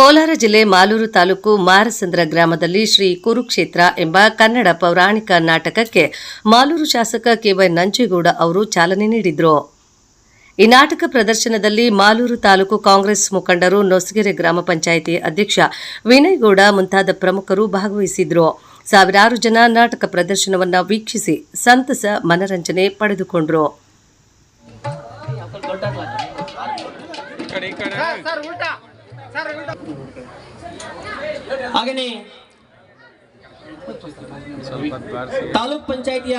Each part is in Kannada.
ಕೋಲಾರ ಜಿಲ್ಲೆ ಮಾಲೂರು ತಾಲೂಕು ಮಾರಸಂದ್ರ ಗ್ರಾಮದಲ್ಲಿ ಶ್ರೀ ಕುರುಕ್ಷೇತ್ರ ಎಂಬ ಕನ್ನಡ ಪೌರಾಣಿಕ ನಾಟಕಕ್ಕೆ ಮಾಲೂರು ಶಾಸಕ ಕೆವೈ ನಂಜೇಗೌಡ ಅವರು ಚಾಲನೆ ನೀಡಿದರು. ಈ ನಾಟಕ ಪ್ರದರ್ಶನದಲ್ಲಿ ಮಾಲೂರು ತಾಲೂಕು ಕಾಂಗ್ರೆಸ್ ಮುಖಂಡರು ನೊಸಗೆರೆ ಗ್ರಾಮ ಪಂಚಾಯಿತಿ ಅಧ್ಯಕ್ಷ ವಿನಯ್ಗೌಡ ಮುಂತಾದ ಪ್ರಮುಖರು ಭಾಗವಹಿಸಿದ್ರು. ಸಾವಿರಾರು ಜನ ನಾಟಕ ಪ್ರದರ್ಶನವನ್ನು ವೀಕ್ಷಿಸಿ ಸಂತಸ ಮನರಂಜನೆ ಪಡೆದುಕೊಂಡರು. ಹಾಗೇನೆ ತಾಲೂಕ್ ಪಂಚಾಯಿತಿಯ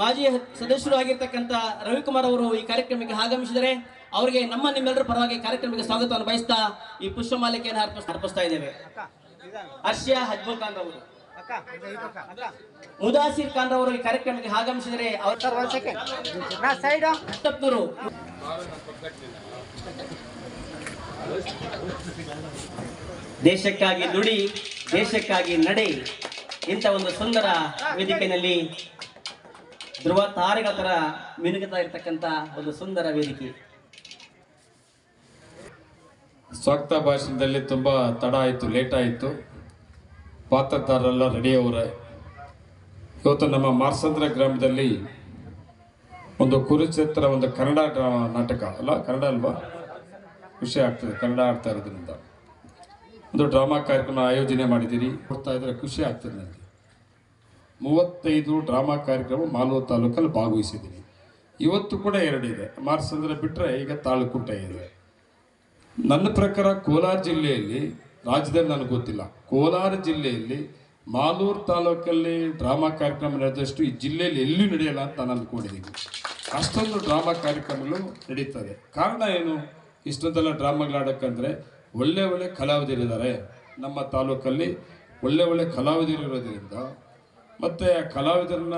ಮಾಜಿ ಸದಸ್ಯರು ಆಗಿರ್ತಕ್ಕಂಥ ರವಿಕುಮಾರ್ ಅವರು ಈ ಕಾರ್ಯಕ್ರಮಕ್ಕೆ ಆಗಮಿಸಿದರೆ ಅವರಿಗೆ ನಮ್ಮ ನಿಮ್ಮೆಲ್ಲರ ಪರವಾಗಿ ಕಾರ್ಯಕ್ರಮಕ್ಕೆ ಸ್ವಾಗತವನ್ನು ಬಯಸ್ತಾ ಈ ಪುಷ್ಪಮಾಲಿಕೆಯನ್ನು ಅರ್ಪಿಸ್ ಅರ್ಪಿಸ್ತಾ ಇದ್ದೇವೆ. ಹರ್ಷಿಯಾ ಹಜ್ಬಲ್ ಖಾನ್ ಅವರು ಮುದಾಸಿರ್ ಖಾನ್ ಅವರು ಈ ಕಾರ್ಯಕ್ರಮಕ್ಕೆ ಆಗಮಿಸಿದರೆ ಅವರ ದೇಶಕ್ಕಾಗಿ ನುಡಿ, ದೇಶಕ್ಕಾಗಿ ನಡೆ ಇಂಥ ಒಂದು ಸುಂದರ ವೇದಿಕೆಯಲ್ಲಿ ಧ್ರುವ ತಾರೆಗಳ ತರ ಮಿನುಗುತ್ತಾ ಇರ್ತಕ್ಕಂಥ ಒಂದು ಸುಂದರ ವೇದಿಕೆ. ಸ್ವಾಗತ ಭಾಷಣದಲ್ಲಿ ತುಂಬಾ ತಡ ಆಯಿತು, ಲೇಟ್ ಆಯಿತು. ರೆಡಿ ಅವರೇ. ಇವತ್ತು ನಮ್ಮ ಮಾರ್ಸಂದ್ರ ಗ್ರಾಮದಲ್ಲಿ ಒಂದು ಕುರುಕ್ಷೇತ್ರ, ಒಂದು ಕನ್ನಡ ನಾಟಕ, ಅಲ್ಲ ಕನ್ನಡ ಅಲ್ವಾ? ಖುಷಿ ಆಗ್ತದೆ, ಕನ್ನಡ ಆಡ್ತಾ ಇರೋದ್ರಿಂದ. ಒಂದು ಡ್ರಾಮಾ ಕಾರ್ಯಕ್ರಮ ಆಯೋಜನೆ ಮಾಡಿದ್ದೀರಿ ಕೊಡ್ತಾ ಇದ್ರೆ ಖುಷಿ ಆಗ್ತದೆ ನನಗೆ. ಮೂವತ್ತೈದು ಡ್ರಾಮಾ ಕಾರ್ಯಕ್ರಮ ಮಾಲೂರು ತಾಲೂಕಲ್ಲಿ ಭಾಗವಹಿಸಿದ್ದೀನಿ. ಇವತ್ತು ಕೂಡ ಎರಡಿದೆ ಮಾರ್ಸಂದ್ರ ಬಿಟ್ಟರೆ ಈಗ ತಾಳುಕುಂಟ ಇದೆ. ನನ್ನ ಪ್ರಕಾರ ಕೋಲಾರ ಜಿಲ್ಲೆಯಲ್ಲಿ, ರಾಜ್ಯದಲ್ಲಿ ನನಗೆ ಗೊತ್ತಿಲ್ಲ. ಕೋಲಾರ ಜಿಲ್ಲೆಯಲ್ಲಿ ಮಾಲೂರು ತಾಲೂಕಲ್ಲಿ ಡ್ರಾಮಾ ಕಾರ್ಯಕ್ರಮ ನಡೆದಷ್ಟು ಈ ಜಿಲ್ಲೆಯಲ್ಲಿ ಎಲ್ಲೂ ನಡೆಯಲ್ಲ ಅಂತ ನಾನು ಅಂದ್ಕೊಂಡಿದ್ದೀನಿ. ಅಷ್ಟೊಂದು ಡ್ರಾಮಾ ಕಾರ್ಯಕ್ರಮಗಳು ನಡೀತದೆ. ಕಾರಣ ಏನು? ಇಷ್ಟೊಂದೆಲ್ಲ ಡ್ರಾಮಾಗಳಾಡೋಕ್ಕಂದರೆ ಒಳ್ಳೆ ಒಳ್ಳೆ ಕಲಾವಿದರಿದ್ದಾರೆ. ನಮ್ಮ ತಾಲೂಕಲ್ಲಿ ಒಳ್ಳೆ ಒಳ್ಳೆ ಕಲಾವಿದರು ಇರೋದ್ರಿಂದ ಮತ್ತು ಆ ಕಲಾವಿದರನ್ನ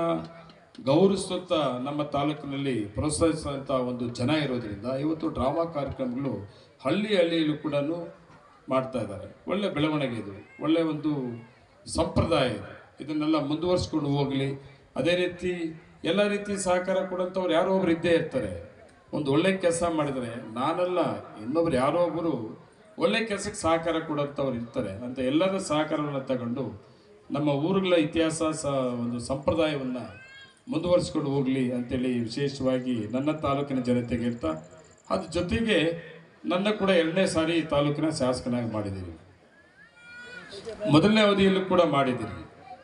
ಗೌರವಿಸುತ್ತ ನಮ್ಮ ತಾಲೂಕಿನಲ್ಲಿ ಪ್ರೋತ್ಸಾಹಿಸುವಂಥ ಒಂದು ಜನ ಇರೋದರಿಂದ ಇವತ್ತು ಡ್ರಾಮಾ ಕಾರ್ಯಕ್ರಮಗಳು ಹಳ್ಳಿ ಹಳ್ಳಿಯಲ್ಲೂ ಕೂಡ ಮಾಡ್ತಾ ಇದ್ದಾರೆ. ಒಳ್ಳೆ ಬೆಳವಣಿಗೆ ಇದು. ಒಳ್ಳೆ ಒಂದು ಸಂಪ್ರದಾಯ ಇದೆ. ಇದನ್ನೆಲ್ಲ ಮುಂದುವರಿಸ್ಕೊಂಡು ಹೋಗಲಿ. ಅದೇ ರೀತಿ ಎಲ್ಲ ರೀತಿ ಸಹಕಾರ ಕೊಡೋಂಥವ್ರು ಯಾರೋ ಒಬ್ರು ಇದ್ದೇ ಇರ್ತಾರೆ. ಒಂದು ಒಳ್ಳೆ ಕೆಲಸ ಮಾಡಿದರೆ ನಾನಲ್ಲ, ಇನ್ನೊಬ್ರು ಯಾರೋ ಒಬ್ಬರು ಒಳ್ಳೆ ಕೆಲಸಕ್ಕೆ ಸಹಕಾರ ಕೊಡೋಂಥವ್ರು ಇರ್ತಾರೆ. ಅಂತ ಎಲ್ಲರ ಸಹಕಾರವನ್ನು ತಗೊಂಡು ನಮ್ಮ ಊರುಗಳ ಇತಿಹಾಸ ಸ, ಒಂದು ಸಂಪ್ರದಾಯವನ್ನು ಮುಂದುವರಿಸ್ಕೊಂಡು ಹೋಗಲಿ ಅಂತೇಳಿ ವಿಶೇಷವಾಗಿ ನನ್ನ ತಾಲೂಕಿನ ಜನತೆಗೆ ಹೇಳ್ತಾ ಅದ್ರ ಜೊತೆಗೆ ನನ್ನ ಕೂಡ ಎರಡನೇ ಸಾರಿ ತಾಲೂಕಿನ ಶಾಸಕನಾಗಿ ಮಾಡಿದ್ದೀವಿ ಮೊದಲನೇ ಅವಧಿಯಲ್ಲೂ ಕೂಡ ಮಾಡಿದ್ದೀರಿ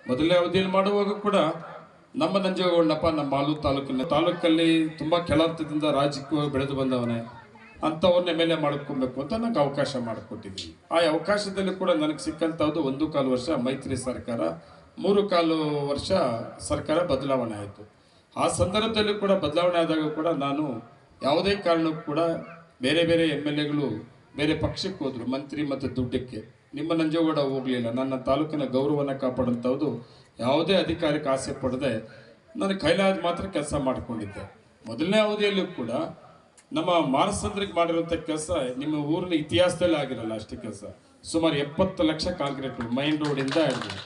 ಮೊದಲನೇ ಅವಧಿಯಲ್ಲಿ ಮಾಡುವಾಗ ಕೂಡ ನಮ್ಮ ನಂಜೇಗೌಡನಪ್ಪ ನಮ್ಮ ಆಲೂರು ತಾಲೂಕಿನ ತಾಲೂಕಲ್ಲಿ ತುಂಬ ಕೆಳಹಂತದಿಂದ ರಾಜಕೀಯವಾಗಿ ಬೆಳೆದು ಬಂದವನೇ. ಅಂಥವ್ರನ್ನ ಎಂ ಎಲ್ ಎ ಮಾಡ್ಕೊಬೇಕು ಅಂತ ನನಗೆ ಅವಕಾಶ ಮಾಡಿಕೊಟ್ಟಿದ್ದೀನಿ. ಆ ಅವಕಾಶದಲ್ಲಿ ಕೂಡ ನನಗೆ ಸಿಕ್ಕಂಥದ್ದು ಒಂದು ಕಾಲು ವರ್ಷ ಮೈತ್ರಿ ಸರ್ಕಾರ, ಮೂರು ಕಾಲು ವರ್ಷ ಸರ್ಕಾರ ಬದಲಾವಣೆ ಆಯಿತು. ಆ ಸಂದರ್ಭದಲ್ಲಿ ಕೂಡ ಬದಲಾವಣೆ ಆದಾಗ ಕೂಡ ನಾನು ಯಾವುದೇ ಕಾರಣಕ್ಕೂ ಕೂಡ ಬೇರೆ ಬೇರೆ ಎಂ ಎಲ್ ಎಗಳು ಬೇರೆ ಪಕ್ಷಕ್ಕೆ ಹೋದರು, ಮಂತ್ರಿ ಮತ್ತು ದುಡ್ಡಕ್ಕೆ. ನಿಮ್ಮ ನಂಜೇಗೌಡ ಹೋಗಲಿಲ್ಲ, ನನ್ನ ತಾಲೂಕಿನ ಗೌರವವನ್ನು ಕಾಪಾಡುವಂಥದ್ದು ಯಾವುದೇ ಅಧಿಕಾರಕ್ಕೆ ಆಸೆ ಪಡದೆ ನಾನು ಕೈಲಾದ ಮಾತ್ರ ಕೆಲಸ ಮಾಡಿಕೊಂಡಿದ್ದೆ. ಮೊದಲನೇ ಅವಧಿಯಲ್ಲೂ ಕೂಡ ನಮ್ಮ ಮಾರಸಂದ್ರಿಗೆ ಮಾಡಿರುವಂಥ ಕೆಲಸ ನಿಮ್ಮ ಊರಿನ ಇತಿಹಾಸದಲ್ಲಿ ಆಗಿರಲ್ಲ ಅಷ್ಟೇ ಕೆಲಸ. ಸುಮಾರು ಎಪ್ಪತ್ತು ಲಕ್ಷ ಕಾಂಕ್ರೀಟ್ ಮೈನ್ ರೋಡಿಂದ ಹಿಡಿದು,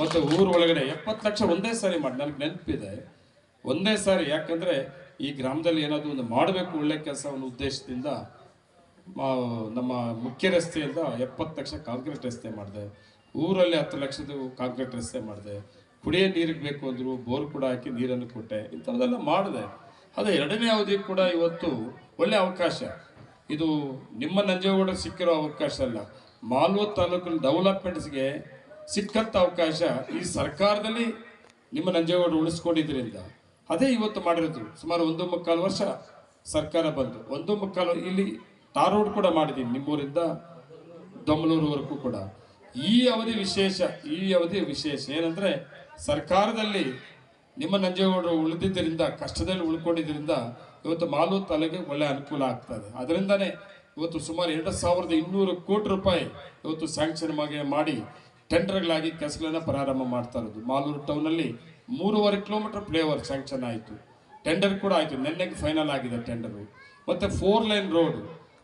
ಮತ್ತು ಊರೊಳಗಡೆ ಎಪ್ಪತ್ತು ಲಕ್ಷ ಒಂದೇ ಸಾರಿ ಮಾಡಿ, ನನಗೆ ನೆನಪಿದೆ. ಒಂದೇ ಸಾರಿ, ಯಾಕಂದರೆ ಈ ಗ್ರಾಮದಲ್ಲಿ ಏನಾದರೂ ಒಂದು ಮಾಡಬೇಕು ಒಳ್ಳೆ ಕೆಲಸ ಅನ್ನೋ ಉದ್ದೇಶದಿಂದ ನಮ್ಮ ಮುಖ್ಯ ರಸ್ತೆಯಿಂದ ಎಪ್ಪತ್ತು ಲಕ್ಷ ಕಾಂಕ್ರೀಟ್ ರಸ್ತೆ ಮಾಡಿದೆ. ಊರಲ್ಲಿ ಹತ್ತು ಲಕ್ಷದ ಕಾಂಕ್ರೀಟ್ ರಸ್ತೆ ಮಾಡಿದೆ, ಕುಡಿಯ ನೀರಿಗೆ ಬೇಕು ಅಂದರು ಬೋರ್ ಕೂಡ ಹಾಕಿ ನೀರನ್ನು ಕೊಟ್ಟೆ, ಇಂಥದ್ದೆಲ್ಲ ಮಾಡಿದೆ. ಅದೇ ಎರಡನೇ ಅವಧಿ ಕೂಡ ಇವತ್ತು ಒಳ್ಳೆ ಅವಕಾಶ. ಇದು ನಿಮ್ಮ ನಂಜೇಗೌಡ ಸಿಕ್ಕಿರೋ ಅವಕಾಶ ಅಲ್ಲ ಮಾಲ್ವ ತಾಲೂಕಿನ ಡೆವಲಪ್ಮೆಂಟ್ಸ್ಗೆ ಸಿಕ್ಕಂಥ ಅವಕಾಶ ಈ ಸರ್ಕಾರದಲ್ಲಿ ನಿಮ್ಮ ನಂಜೇಗೌಡ ಉಳಿಸ್ಕೊಂಡಿದ್ದರಿಂದ ಅದೇ ಇವತ್ತು ಮಾಡಿರೋದು, ಸುಮಾರು ಒಂದು ಮುಕ್ಕಾಲು ವರ್ಷ ಸರ್ಕಾರ ಬಂತು ಒಂದು ಮುಕ್ಕಾಲು ಇಲ್ಲಿ ಟಾರ್ ರೋಡ್ ಕೂಡ ಮಾಡಿದ್ದೀನಿ ನಿಮ್ಮೂರಿಂದ ದೊಮ್ಮಲೂರುವರೆಗೂ ಕೂಡ. ಈ ಅವಧಿ ವಿಶೇಷ, ಈ ಅವಧಿ ವಿಶೇಷ ಏನಂದ್ರೆ ಸರ್ಕಾರದಲ್ಲಿ ನಿಮ್ಮ ನಂಜೇಗೌಡರು ಉಳಿದಿದ್ದರಿಂದ, ಕಷ್ಟದಲ್ಲಿ ಉಳ್ಕೊಂಡಿದ್ದರಿಂದ ಇವತ್ತು ಮಾಲು ತಲೆಗೆ ಒಳ್ಳೆ ಅನುಕೂಲ ಆಗ್ತದೆ ಅದರಿಂದನೇ ಇವತ್ತು ಸುಮಾರು ಎರಡು ಸಾವಿರದ ಇನ್ನೂರು ಕೋಟಿ ರೂಪಾಯಿ ಇವತ್ತು ಸ್ಯಾಂಕ್ಷನ್ ಮಾಡಿ ಟೆಂಡರ್ಗಳಾಗಿ ಕೆಲಸಗಳನ್ನ ಪ್ರಾರಂಭ ಮಾಡ್ತಾ ಇರೋದು. ಮಾಲೂರು ಟೌನಲ್ಲಿ ಮೂರುವರೆ ಕಿಲೋಮೀಟರ್ ಫ್ಲೇವರ್ ಸ್ಯಾಂಕ್ಷನ್ ಆಯಿತು. ಟೆಂಡರ್ ಕೂಡ ಆಯಿತು. ನೆನ್ನೆಗೆ ಫೈನಲ್ ಆಗಿದೆ ಟೆಂಡರು ಮತ್ತು ಫೋರ್ ಲೈನ್ ರೋಡ್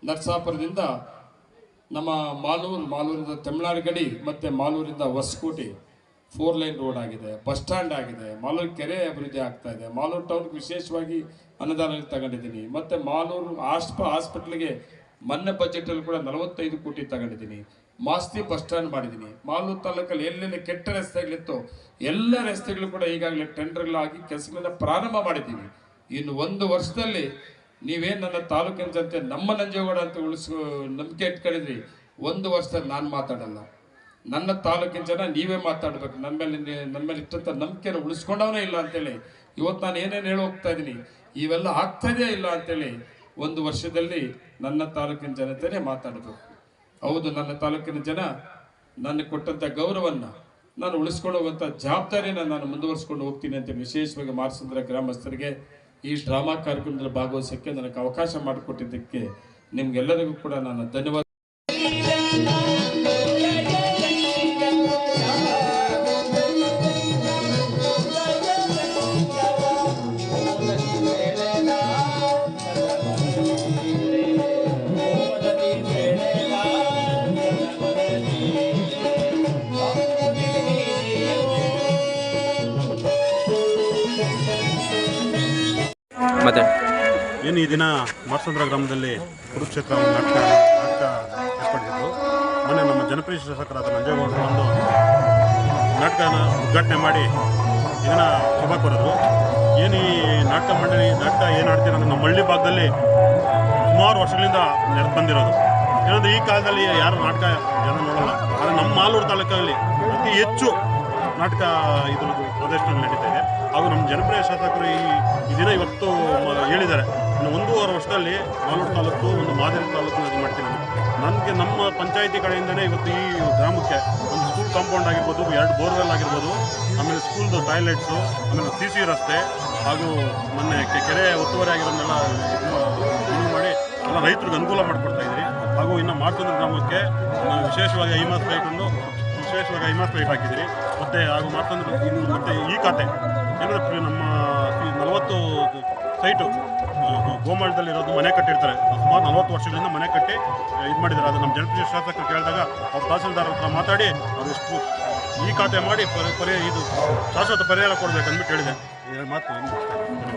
ನರ್ಸಾಪುರದಿಂದ ನಮ್ಮ ಮಾಲೂರು, ಮಾಲೂರಿಂದ ತಮಿಳ್ನಾಡು ಗಡಿ ಮತ್ತು ಮಾಲೂರಿಂದ ಹೊಸಕೋಟೆ ಫೋರ್ ಲೈನ್ ರೋಡ್ ಆಗಿದೆ ಬಸ್ ಸ್ಟ್ಯಾಂಡ್ ಆಗಿದೆ, ಮಾಲೂರು ಕೆರೆ ಅಭಿವೃದ್ಧಿ ಆಗ್ತಾ ಇದೆ. ಮಾಲೂರು ಟೌನ್ಗೆ ವಿಶೇಷವಾಗಿ ಅನುದಾನ ತಗೊಂಡಿದ್ದೀನಿ. ಮತ್ತು ಮಾಲೂರು ಆಸ್ಪ ಹಾಸ್ಪಿಟ್ಲಿಗೆ ಮೊನ್ನೆ ಬಜೆಟಲ್ಲಿ ಕೂಡ ನಲವತ್ತೈದು ಕೋಟಿ ತಗೊಂಡಿದ್ದೀನಿ. ಮಾಸ್ತಿ ಬಸ್ ಸ್ಟ್ಯಾಂಡ್ ಮಾಡಿದ್ದೀನಿ. ಮಾಲೂರು ತಾಲೂಕಲ್ಲಿ ಎಲ್ಲೆಲ್ಲಿ ಕೆಟ್ಟ ರಸ್ತೆಗಳಿತ್ತು ಎಲ್ಲ ರಸ್ತೆಗಳು ಕೂಡ ಈಗಾಗಲೇ ಟೆಂಡರ್ಗಳಾಗಿ ಕೆಲಸಗಳನ್ನ ಪ್ರಾರಂಭ ಮಾಡಿದ್ದೀವಿ. ಇನ್ನು ಒಂದು ವರ್ಷದಲ್ಲಿ ನೀವೇನು ನನ್ನ ತಾಲೂಕಿನ ಜನತೆ, ನಮ್ಮ ನಂಜೇಗೌಡ ಅಂತ ಉಳಿಸ್ಕೊ ನಂಬಿಕೆ ಇಟ್ಕೊಂಡಿದ್ರಿ, ಒಂದು ವರ್ಷದಲ್ಲಿ ನಾನು ಮಾತಾಡಲ್ಲ. ನನ್ನ ತಾಲೂಕಿನ ಜನ ನೀವೇ ಮಾತಾಡ್ಬೇಕು. ನನ್ನ ಮೇಲೆ ನನ್ನ ಮೇಲೆ ಇಟ್ಟಂಥ ನಂಬಿಕೆನ ಉಳಿಸ್ಕೊಂಡವನೇ ಇಲ್ಲ ಅಂತೇಳಿ. ಇವತ್ತು ನಾನು ಏನೇನು ಹೇಳಿ ಹೋಗ್ತಾ ಇದ್ದೀನಿ, ಇವೆಲ್ಲ ಆಗ್ತದೇ ಇಲ್ಲ ಅಂತೇಳಿ ಒಂದು ವರ್ಷದಲ್ಲಿ ನನ್ನ ತಾಲೂಕಿನ ಜನತೆನೇ ಮಾತಾಡಬೇಕು. ಹೌದು, ನನ್ನ ತಾಲೂಕಿನ ಜನ ನನಗೆ ಕೊಟ್ಟಂಥ ಗೌರವವನ್ನು ನಾನು ಉಳಿಸ್ಕೊಂಡು ಹೋಗುವಂಥ ಜವಾಬ್ದಾರಿನ ನಾನು ಮುಂದುವರಿಸ್ಕೊಂಡು ಹೋಗ್ತೀನಿ ಅಂತ ವಿಶೇಷವಾಗಿ ಮಾರ್ಸಂದ್ರ ಗ್ರಾಮಸ್ಥರಿಗೆ ಈ ಡ್ರಾಮಾ ಕಾರ್ಯಕ್ರಮದಲ್ಲಿ ಭಾಗವಹಿಸೋಕ್ಕೆ ನನಗೆ ಅವಕಾಶ ಮಾಡಿಕೊಟ್ಟಿದ್ದಕ್ಕೆ ನಿಮ್ಗೆಲ್ಲರಿಗೂ ಕೂಡ ನಾನು ಧನ್ಯವಾದ. ಏನು ಈ ದಿನ ಮಾರ್ಸಂದ್ರ ಗ್ರಾಮದಲ್ಲಿ ಕುರುಕ್ಷೇತ್ರ ನಾಟಕ ನಾಟಕ ಏರ್ಪಡಿಸಿದ್ರು. ಮೊನ್ನೆ ನಮ್ಮ ಜನಪ್ರಿಯ ಶಾಸಕರಾದ ನಂಜೇಗೌಡರು ಒಂದು ನಾಟಕನ ಉದ್ಘಾಟನೆ ಮಾಡಿ ಇದನ್ನು ಶುಭ ಕೋರಿದ್ರು ಏನು ಈ ನಾಟಕ ಮಂಡಳಿ, ನಾಟಕ ಏನು ಆಡ್ತೀರ ಅಂದರೆ ನಮ್ಮ ಹಳ್ಳಿ ಭಾಗದಲ್ಲಿ ಸುಮಾರು ವರ್ಷಗಳಿಂದ ನೆರೆದು ಬಂದಿರೋದು. ಏನಂದ್ರೆ ಈ ಕಾಲದಲ್ಲಿ ಯಾರು ನಾಟಕ ಜನ ನೋಡಲ್ಲ. ಆದರೆ ನಮ್ಮ ಮಾಲೂರು ತಾಲೂಕಲ್ಲಿ ಅತಿ ಹೆಚ್ಚು ನಾಟಕ ಇದ್ರದ್ದು ಪ್ರದರ್ಶನ ನಡೀತಾ ಇದೆ. ಹಾಗೂ ನಮ್ಮ ಜನಪ್ರಿಯ ಶಾಸಕರು ಈ ದಿನ ಇವತ್ತು ಹೇಳಿದ್ದಾರೆ. ಇನ್ನು ಒಂದೂವರೆ ವರ್ಷದಲ್ಲಿ ಮಾಲೂರು ತಾಲೂಕು, ಒಂದು ಮಾದರಿ ತಾಲೂಕು ಮಾಡ್ತೀನಿ ನನಗೆ ನಮ್ಮ ಪಂಚಾಯಿತಿ ಕಡೆಯಿಂದನೇ ಇವತ್ತು ಈ ಗ್ರಾಮಕ್ಕೆ ಒಂದು ಸ್ಕೂಲ್ ಕಾಂಪೌಂಡ್ ಆಗಿರ್ಬೋದು, ಎರಡು ಬೋರ್ವೆಲ್ ಆಗಿರ್ಬೋದು, ಆಮೇಲೆ ಸ್ಕೂಲ್ದು ಟಾಯ್ಲೆಟ್ಸು ಆಮೇಲೆ ಸಿ ಸಿ ರಸ್ತೆ, ಹಾಗೂ ಮೊನ್ನೆ ಕೆರೆ ಒತ್ತುವರಿ ಆಗಿರೋದನ್ನೆಲ್ಲ ಇದು ಮಾಡಿ ಎಲ್ಲ ರೈತರಿಗೆ ಅನುಕೂಲ ಮಾಡಿಕೊಡ್ತಾ ಇದ್ದೀರಿ. ಹಾಗೂ ಇನ್ನು ಮಾರ್ಚಂದ್ರ ಗ್ರಾಮಕ್ಕೆ ವಿಶೇಷವಾಗಿ ಐಮಾಸ್ ಲೈಟ್ ಒಂದು ವಿಶೇಷವಾಗಿ ಐಮಾಸ್ ಲೈಟ್ ಹಾಕಿದ್ದೀರಿ. ಮತ್ತು ಹಾಗೂ ಮಾರ್ಚಂದ್ರ ಇನ್ನು ಮತ್ತು ಈ ಖಾತೆ. ಏನಂದರೆ ನಮ್ಮ ನಲವತ್ತು ಸೈಟು ಗೋಮಾಳದಲ್ಲಿರೋದು ಮನೆ ಕಟ್ಟಿರ್ತಾರೆ. ಸುಮಾರು ನಲವತ್ತು ವರ್ಷಗಳಿಂದ ಮನೆ ಕಟ್ಟಿ ಇದು ಮಾಡಿದ್ದಾರೆ. ಅದು ನಮ್ಮ ಜನಪ್ರಿಯ ಶಾಸಕರು ಕೇಳಿದಾಗ ಅವ್ರು ತಹಸೀಲ್ದಾರ್ ಹತ್ರ ಮಾತಾಡಿ ಅವರಿಷ್ಟು ಈ ಖಾತೆ ಮಾಡಿ ಪರಿ ಇದು ಶಾಶ್ವತ ಪರಿಹಾರ ಕೊಡಬೇಕಂದ್ಬಿಟ್ಟು ಹೇಳಿದೆ. ಮಾತು